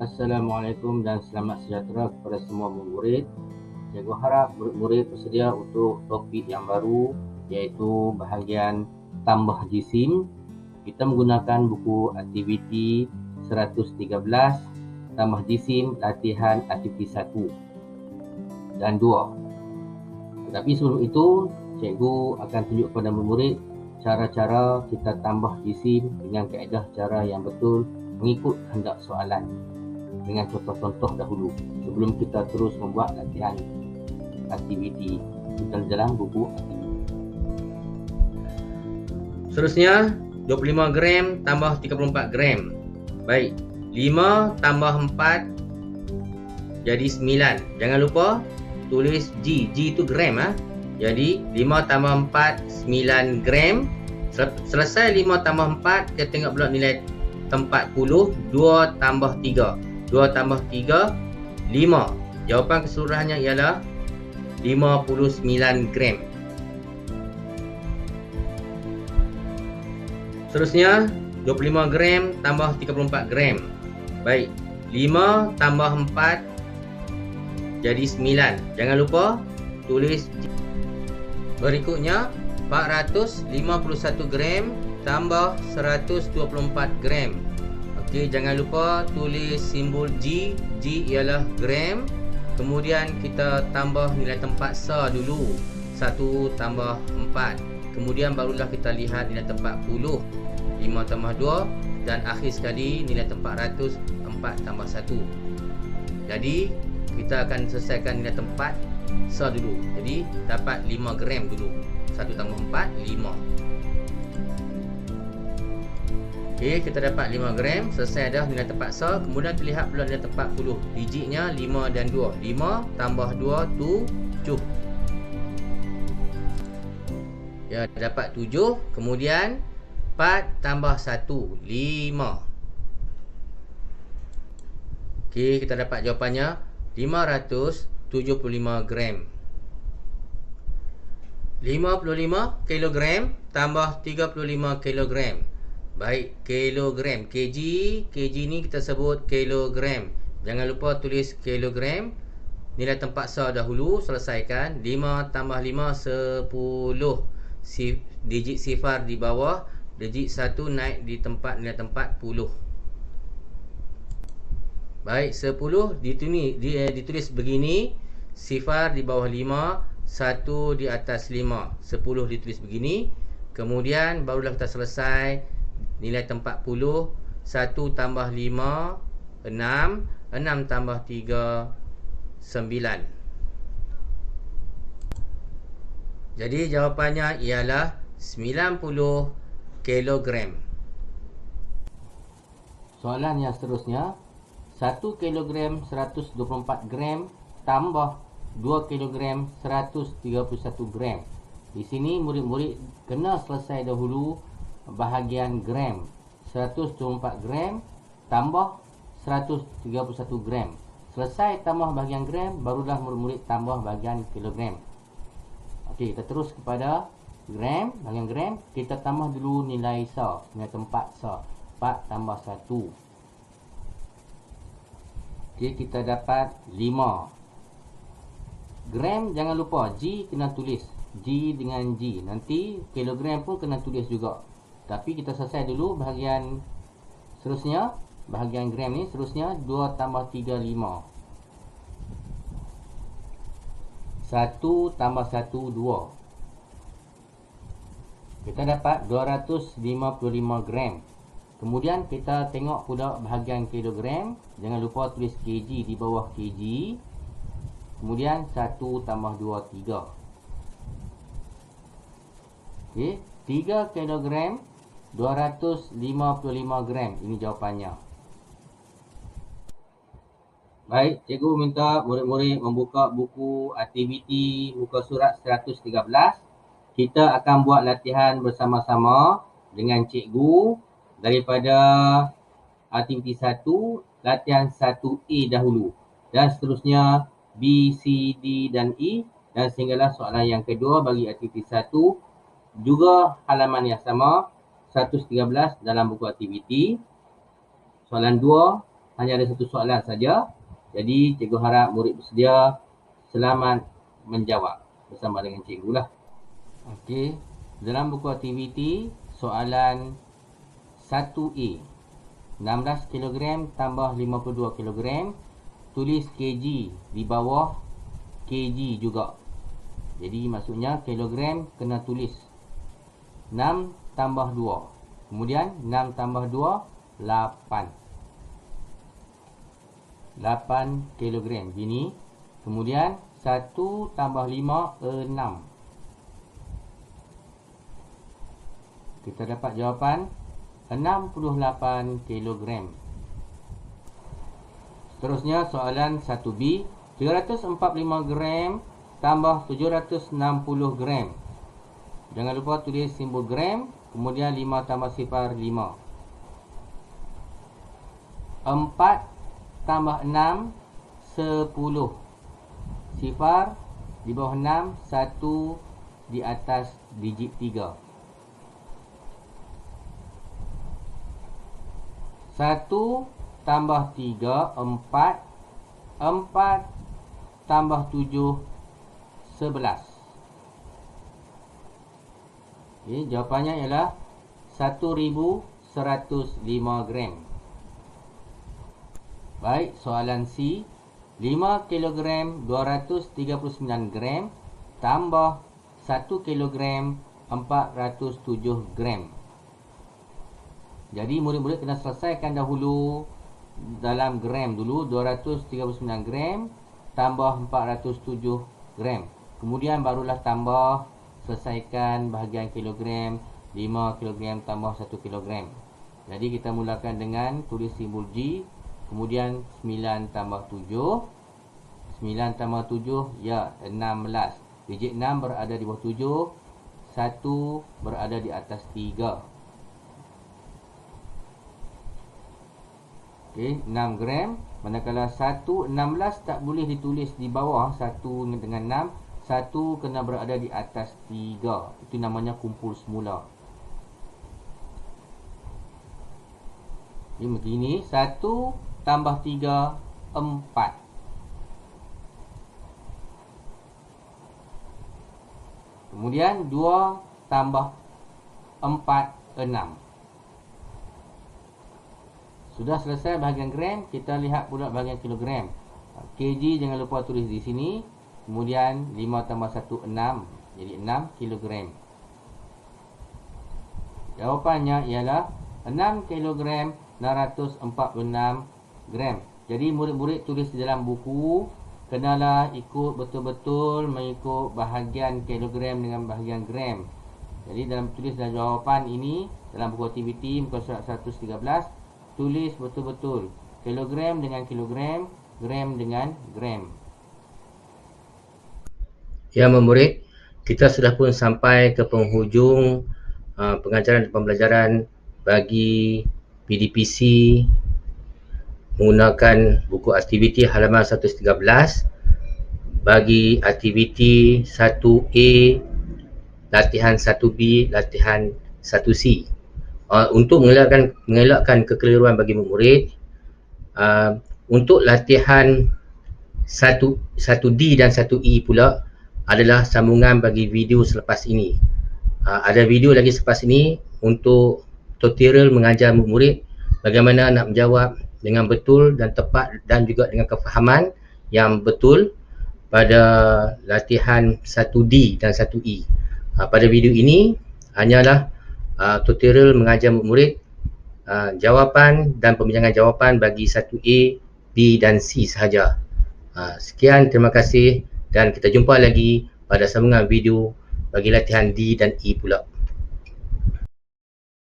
Assalamualaikum dan selamat sejahtera kepada semua murid. Cikgu harap murid-murid bersedia untuk topik yang baru iaitu bahagian tambah jisim. Kita menggunakan buku aktiviti 113 tambah jisim latihan aktiviti 1 dan 2. Tetapi sebelum itu, cikgu akan tunjuk kepada murid cara-cara kita tambah jisim dengan kaedah cara yang betul mengikut hendak soalan dengan contoh-contoh dahulu sebelum kita terus membuat latihan aktiviti kita dalam buku aktiviti. Seterusnya 25 gram tambah 34 gram. Baik. 5 tambah 4 jadi 9. Jangan lupa tulis G. G itu gram. Ha? Jadi 5 tambah 4 9 gram. Selesai 5 tambah 4 kita tengok pula nilai tempat 10 2 tambah 3 2 tambah 3 5 Jawapan keseluruhannya ialah 59 gram. Seterusnya 25 gram tambah 34 gram. Baik 5 tambah 4 Jadi 9 Jangan lupa tulis Berikutnya 451 gram tambah 124 gram Okey, jangan lupa tulis simbol G. G ialah gram. Kemudian kita tambah nilai tempat sa dulu. 1 tambah 4. Kemudian barulah kita lihat nilai tempat puluh. 5 tambah 2 dan akhir sekali nilai tempat ratus 4 tambah 1. Jadi kita akan selesaikan nilai tempat sa dulu. Jadi dapat 5 gram dulu. 1 tambah 4 5. Okey, kita dapat 5 gram. Selesai dah nilai terpaksa. Kemudian kita lihat pula nilai tempat 10. Digitnya 5 dan 2. 5 tambah 2, 7. Ya, dapat 7. Kemudian 4 tambah 1, 5. Okey, kita dapat jawapannya 575 gram. 55 kilogram tambah 35 kilogram. Baik, kilogram. kg, kg ni kita sebut kilogram. Jangan lupa tulis kilogram. Nilai tempat sa dahulu, selesaikan. 5 tambah 5, 10. Si, digit sifar di bawah. Digit 1 naik di tempat nilai tempat 10. Baik, 10 ditulis, ditulis begini. Sifar di bawah 5, 1 di atas 5. 10 ditulis begini. Kemudian barulah kita selesai nilai tempat puluh satu tambah lima enam enam tambah tiga sembilan. Jadi jawapannya ialah sembilan puluh kilogram. Soalan yang seterusnya satu kilogram seratus dua puluh empat gram tambah dua kilogram seratus tiga puluh satu gram. Di sini murid-murid kena selesai dahulu bahagian gram. 124 gram tambah 131 gram. Selesai tambah bahagian gram barulah murid-murid tambah bahagian kilogram. Okey, kita terus kepada gram bahagian gram. Kita tambah dulu nilai sa nilai tempat sa. 4 tambah 1 Okey, kita dapat 5 gram jangan lupa G kena tulis. G dengan G. Nanti kilogram pun kena tulis juga tapi kita selesai dulu bahagian seterusnya. Bahagian gram ni seterusnya 2 tambah 3 5 1 tambah 1 2 kita dapat 255 gram. Kemudian kita tengok pula bahagian kilogram. Jangan lupa tulis kg di bawah kg. Kemudian 1 tambah 2 3 Okay, 3 kilogram 255 gram. Ini jawapannya. Baik cikgu minta murid-murid membuka buku aktiviti muka surat 113 kita akan buat latihan bersama-sama dengan cikgu daripada aktiviti 1 latihan 1A dahulu. Dan seterusnya B, C, D dan E. Dan sehinggalah soalan yang kedua bagi aktiviti 1 juga halaman yang sama 113 dalam buku aktiviti. Soalan 2, hanya ada satu soalan saja. Jadi cikgu harap murid bersedia selamat menjawab bersama dengan cikgu lah. Okey, dalam buku aktiviti soalan 1A 16 kg tambah 52 kg tulis kg di bawah kg juga. Jadi maksudnya kilogram kena tulis 6 tambah 2. Kemudian 6 tambah 2 8. 8 kilogram. Gini. Kemudian 1 tambah 5 6. Kita dapat jawapan 68 kilogram. Seterusnya soalan 1B 345 gram tambah 760 gram. Jangan lupa tulis simbol gram, kemudian 5 tambah sifar 5. 4 tambah 6 10. Sifar di bawah 6 1 di atas digit 3. 1 tambah 3 4 4 tambah 7 11. Okay, jawapannya ialah 1105 gram. Baik, soalan C. 5 kg 239 gram tambah 1 kg 407 gram. Jadi murid-murid kena selesaikan dahulu dalam gram dulu 239 gram tambah 407 gram. Kemudian barulah tambah selesaikan bahagian kilogram 5 kilogram tambah 1 kilogram. Jadi kita mulakan dengan tulis simbol G kemudian 9 tambah 7 9 tambah 7 ya 16. Digit 6 berada di bawah 7 1 berada di atas 3. Okey 6 gram manakala 1 16 tak boleh ditulis di bawah 1 dengan 6 satu kena berada di atas tiga. Itu namanya kumpul semula. Ini begini. Satu tambah tiga, empat. Kemudian dua tambah empat, enam. Sudah selesai bahagian gram. Kita lihat pula bahagian kilogram. KG jangan lupa tulis di sini. Kemudian 5 tambah 1 6 Jadi 6 kilogram. Jawapannya ialah 6 kilogram 646 gram. Jadi murid-murid tulis dalam buku Kenalah ikut betul-betul Mengikut bahagian kilogram dengan bahagian gram. Jadi dalam tulis dan jawapan ini Dalam buku aktiviti muka surat 113 Tulis betul-betul Kilogram dengan kilogram Gram dengan gram Ya memurid, kita sudah pun sampai ke penghujung uh, pengajaran dan pembelajaran bagi PDPC menggunakan buku aktiviti halaman 113 bagi aktiviti 1A latihan 1B latihan 1C uh, untuk mengelakkan mengelakkan kekeliruan bagi murid uh, untuk latihan 1 1D dan 1E pula adalah sambungan bagi video selepas ini. Uh, ada video lagi selepas ini untuk tutorial mengajar murid bagaimana nak menjawab dengan betul dan tepat dan juga dengan kefahaman yang betul pada latihan 1D dan 1E. Uh, pada video ini hanyalah uh, tutorial mengajar murid uh, jawapan dan pembincangan jawapan bagi 1A, B dan C sahaja. Uh, sekian, terima kasih dan kita jumpa lagi pada sambungan video bagi latihan D dan E pula.